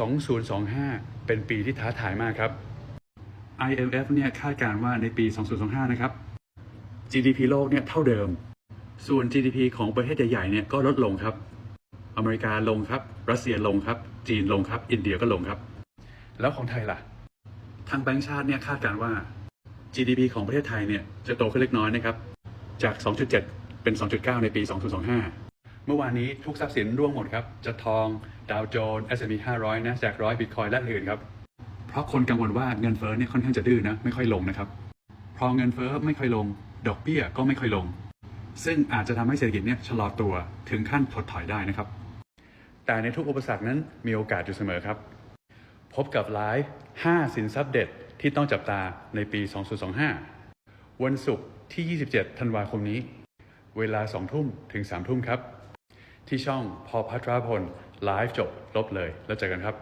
2025 เป็นปีที่ท้าทายมากครับ IMF เนี่ยคาดการณ์ว่าในปี 2025 นะครับ GDP โลกเนี่ยเท่าเดิม ส่วน GDP ของประเทศใหญ่ๆ เนี่ยก็ลดลงครับ อเมริกาลงครับ รัสเซียลงครับ จีนลงครับ อินเดียก็ลงครับ แล้วของไทยล่ะ ทางแบงก์ชาติเนี่ยคาดการณ์ว่า GDP ของประเทศไทยเนี่ยจะโตขึ้นเล็กน้อยนะครับ จาก 2.7 เป็น 2.9 ในปี 2025 เมื่อวานนี้ทุกทรัพย์สินร่วงหมดครับ จะทองดาวโจนส์ S&P 500นะแจกร้อยบิตคอยและอื่นครับ เพราะคนกังวลว่าเงินเฟ้อเนี่ยค่อนข้างจะดื้อนะไม่ค่อยลงนะครับ พอเงินเฟ้อไม่ค่อยลง ดอกเบี้ยก็ไม่ค่อยลง ซึ่งอาจจะทำให้เศรษฐกิจเนี่ยชะลอตัวถึงขั้นถดถอยได้นะครับ แต่ในทุกอุปสรรคนั้นมีโอกาสอยู่เสมอครับ พบกับไลฟ์5สินทรัพย์เด็ดที่ต้องจับตาในปี 2025 วันศุกร์ที่ 27 ธันวาคมนี้ เวลา 2 ทุ่มถึง 3 ทุ่มครับ ที่ช่องพอพัทรพลไลฟ์จบลบเลย แล้วเจอกันครับ